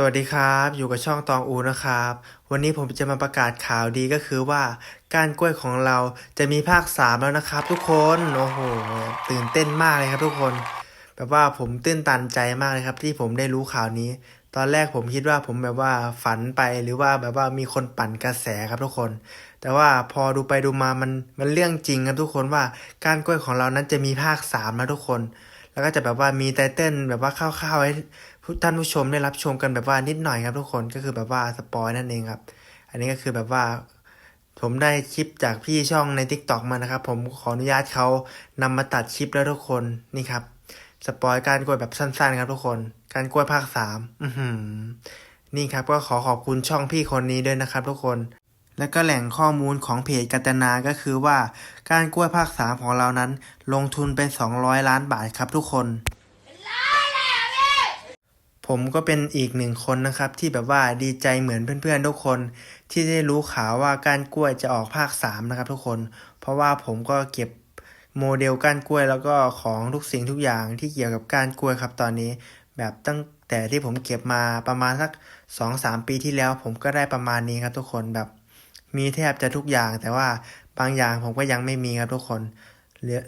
สวัสดีครับ อยู่กับช่องตองอูนะครับ วันนี้ผมจะมาประกาศข่าวดีก็คือว่าก้านกล้วยของเราจะมีภาคสามแล้วนะครับ ทุกคนโอ้โหตื่นเต้นมากเลยครับ ทุกคน แบบว่าผมตื้นตันใจมากเลยครับ ที่ผมได้รู้ข่าวนี้ ตอนแรกผมคิดว่าผมแบบว่าฝันไปหรือว่าแบบว่ามีคนปั่นกระแสครับทุกคน แต่ว่าพอดูไปดูมามันมันเรื่องจริงครับทุกคนว่าก้านกล้วยของเรานั้นจะมีภาคสามแล้วทุกคน แล้วก็จะแบบว่ามีไตเติ้ลแบบว่าคร่าวๆให้ ท่านผู้ชมได้รับชมกันแบบว่านิดหน่อยครับทุกคนก็คือแบบว่าสปอยนั่นเองครับ อันนี้ก็คือแบบว่า ผมได้คลิปจากพี่ช่องใน t ิ k t o k มานะครับ ผมขออนุญาตเขานำมาตัดคลิปแล้วทุกคนนี่ครับสปอยการกล้วยแบบสั้นๆ ครับทุกคน การกล้วยภาคสามนี่ครับก็ขอขอบคุณช่องพี่คนนี้ด้วยนะครับ ทุกคน แล้วก็แหล่งข้อมูลของเพจกัตนา ก็คือว่าการกล้วยภาคสามของเรานั้น ลงทุนไป 200 ล้านบาทครับทุกคน ผมก็เป็นอีกหนึ่งคนนะครับที่แบบว่าดีใจเหมือนเพื่อนๆทุกคนที่ได้รู้ข่าวว่าก้านกล้วยจะออกภาคสามนะครับทุกคน เพราะว่าผมก็เก็บโมเดลก้านกล้วยแล้วก็ของทุกสิ่งทุกอย่างที่เกี่ยวกับก้านกล้วยครับตอนนี้ แบบตั้งแต่ที่ผมเก็บมาประมาณสักสองสามปีที่แล้ว ผมก็ได้ประมาณนี้ครับทุกคนแบบ มีแทบจะทุกอย่าง แต่ว่าบางอย่างผมก็ยังไม่มีครับทุกคน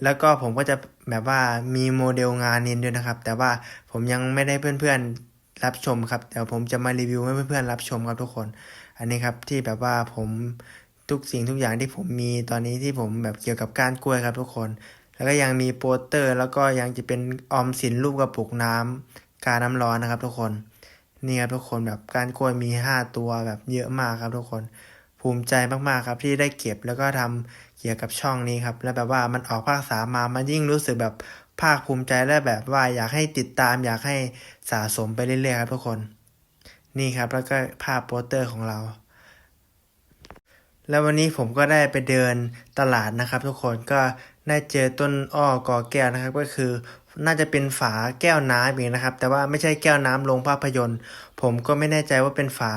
แล้วก็ผมก็จะแบบว่ามีโมเดลงานนินด้วยนะครับ แต่ว่าผมยังไม่ได้เพื่อนๆ รับชมครับเดี๋ยวผมจะมารีวิวให้เพื่อนๆรับชมครับทุกคน อันนี้ครับที่แบบว่าผมทุกสิ่งทุกอย่างที่ผมมีตอนนี้ที่ผมแบบเกี่ยวกับกานกล้วยครับทุกคน แล้วก็ยังมีโปสเตอร์ แล้วก็ยังจะเป็นออมสินรูปกระปุกน้ำกาน้ำร้อนนะครับทุกคนนี่ครับทุกคนแบบกานกล้วยมีห้าตัวแบบเยอะมากครับทุกคน ภูมิใจมากๆครับที่ได้เก็บแล้วก็ทำเกี่ยวกับช่องนี้ครับ แล้วแบบว่ามันออกภาคสามามันยิ่งรู้สึกแบบ ภาคภูมิใจและแบบว่าอยากให้ติดตามอยากให้สะสมไปเรื่อยๆครับทุกคน นี่ครับแล้วก็ภาพโปสเตอร์ของเรา แล้ววันนี้ผมก็ได้ไปเดินตลาดนะครับ ทุกคนก็ได้เจอต้นอ้อกอแก้วนะครับก็คือน่าจะเป็นฝาแก้วน้ำเองนะครับ แต่ว่าไม่ใช่แก้วน้ำลงภาพยนตร์ ผมก็ไม่แน่ใจว่าเป็นฝา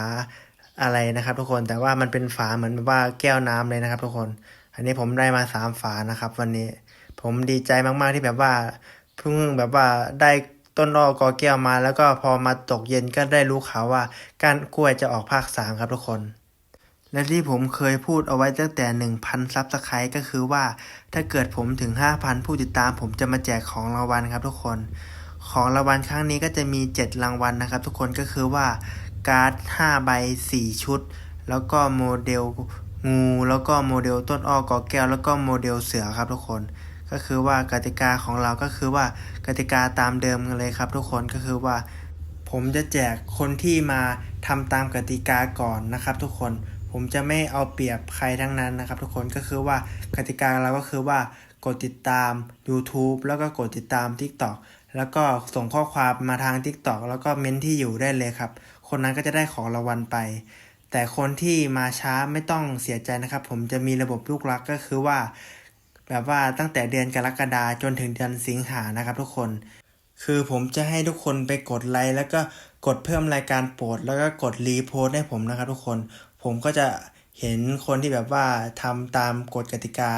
อะไรนะครับ ทุกคนแต่ว่ามันเป็นฝาเหมือนแบบว่าแก้วน้ำเลยนะครับ ทุกคน อันนี้ผมได้มาสามฝานะครับ วันนี้ ผมดีใจมากๆที่แบบว่าเพิ่งแบบว่าได้ต้นอ้อกอแก้วมา แล้วก็พอมาตกเย็นก็ได้รู้ข่าวว่าการกล้วยจะออกภาคสามครับทุกคน และที่ผมเคยพูดเอาไว้ตั้งแต่หนึ่งพันซับสไครต์ก็คือว่า ถ้าเกิดผมถึงห้าพันผู้ติดตาม ผมจะมาแจกของรางวัลครับทุกคน ของรางวัลครั้งนี้ก็จะมีเจ็ดรางวัลนะครับ ทุกคนก็คือว่าการ์ด5ใบ4 ชุด แล้วก็โมเดลงู แล้วก็โมเดลต้นอ้อกอแก้ว แล้วก็โมเดลเสือครับทุกคน ก็คือว่ากติกาของเราก็คือว่ากติกาตามเดิมเลยครับ ทุกคนก็คือว่า ผมจะแจกคนที่มาทำตามกติกาก่อนนะครับ ทุกคนผมจะไม่เอาเปรียบใครทั้งนั้นนะครับ ทุกคนก็คือว่ากติกาเราก็คือว่ากดติดตาม YouTube แล้วก็กดติดตาม TikTok แล้วก็ส่งข้อความมาทาง TikTok แล้วก็เม้นที่อยู่ได้เลยครับ คนนั้นก็จะได้ของรางวัลไป แต่คนที่มาช้าไม่ต้องเสียใจนะครับ ผมจะมีระบบลูกรักก็คือว่า แบบว่าตั้งแต่เดือนกรกฎาจนถึงเดือนสิงหานะครับทุกคน คือผมจะให้ทุกคนไปกดไลค์แล้วก็กดเพิ่มรายการโปรด แล้วก็กดรีโพสให้ผมนะครับทุกคน ผมก็จะเห็นคนที่แบบว่าทำตามกฎกติกา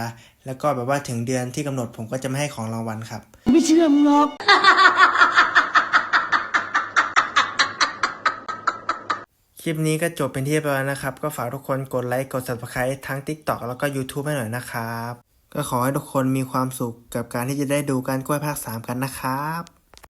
แล้วก็แบบว่าถึงเดือนที่กำหนดผมก็จะไม่ให้ของรางวัลครับ ไม่เชื่อมึงหรอกคลิปนี้ก็จบเป็นที่เรียบร้อยนะครับ ก็ฝากทุกคนกดไลค์ กด subscribe ทั้ง TikTok แล้วก็ YouTube ให้หน่อยนะครับ ก็ขอให้ทุกคนมีความสุขกับการที่จะได้ดูการกล้วยภาค 3 กันนะครับ